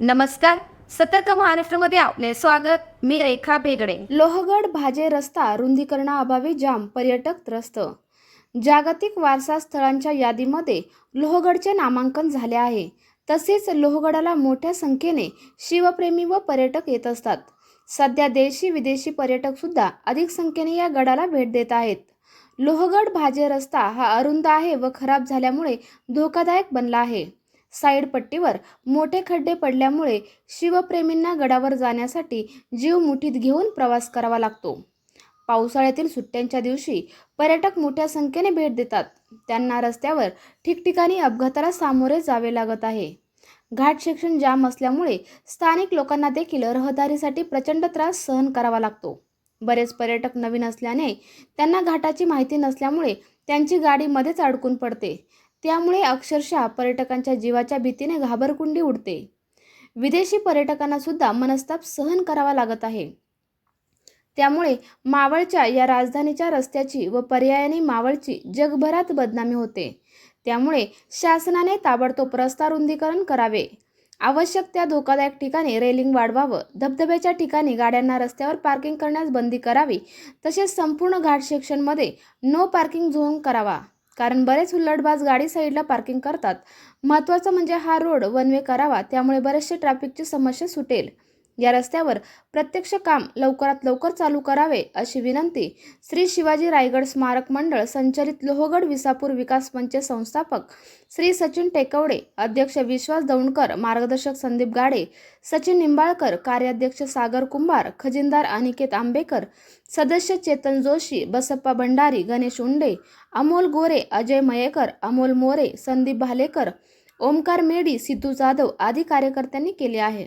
नमस्कार. सतर्क महाराष्ट्रामध्ये आपले स्वागत. मी रेखा बेगडे लोहगड भाजे रस्ता रुंदीकरणाअभावी जाम पर्यटक त्रस्त. जागतिक वारसा स्थळांच्या यादीमध्ये लोहगडचे नामांकन झाले आहे. तसेच लोहगडाला मोठ्या संख्येने शिवप्रेमी व पर्यटक येत असतात. सध्या देशी विदेशी पर्यटक सुद्धा अधिक संख्येने या गडाला भेट देत आहेत. लोहगड भाजे रस्ता हा अरुंद आहे व खराब झाल्यामुळे धोकादायक बनला आहे. साईड पट्टीवर मोठे खड्डे पडल्यामुळे शिवप्रेमींना गडावर जाण्यासाठी जीव मुठीत घेऊन प्रवास करावा लागतो. पावसाळ्यातील सुट्ट्यांच्या दिवशी पर्यटक मोठ्या संख्येने भेट देतात. त्यांना रस्त्यावर ठिकठिकाणी अपघाताला सामोरे जावे लागत आहे. घाट सेक्शन जाम असल्यामुळे स्थानिक लोकांना देखील रहदारीसाठी प्रचंड त्रास सहन करावा लागतो. बरेच पर्यटक नवीन असल्याने त्यांना घाटाची माहिती नसल्यामुळे त्यांची गाडी मध्येच अडकून पडते. त्यामुळे अक्षरशः पर्यटकांच्या जीवाच्या भीतीने घाबरकुंडी उडते. विदेशी पर्यटकांना सुद्धा मनस्ताप सहन करावा लागत आहे. त्यामुळे मावळच्या या राजधानीच्या रस्त्याची व पर्यायाने मावळची जगभरात बदनामी होते. त्यामुळे शासनाने ताबडतोब रस्ता रुंदीकरण करावे. आवश्यक त्या धोकादायक ठिकाणी रेलिंग वाढवावं. धबधब्याच्या ठिकाणी गाड्यांना रस्त्यावर पार्किंग करण्यास बंदी करावी. तसेच संपूर्ण घाट सेक्शनमध्ये नो पार्किंग झोन करावा. कारण बरेच हुल्लडबाज गाडी साईडला पार्किंग करतात. महत्त्वाचं म्हणजे हा रोड वन वे करावा त्यामुळे बरेचसे ट्रॅफिकची समस्या सुटेल. या रस्त्यावर प्रत्यक्ष काम लवकरात लवकर चालू करावे अशी विनंती श्री शिवाजी रायगड स्मारक मंडळ संचलित लोहगड विसापूर विकास मंच संस्थापक श्री सचिन टेकवडे अध्यक्ष विश्वास दौंडकर मार्गदर्शक संदीप गाडे सचिन निंबाळकर कार्याध्यक्ष सागर कुंभार खजिनदार अनिकेत आंबेकर सदस्य चेतन जोशी बसप्पा भंडारी गणेश उंडे अमोल गोरे अजय मयेकर अमोल मोरे संदीप भालेकर ओमकार मेडी सिद्धू जाधव आदी कार्यकर्त्यांनी केले आहे.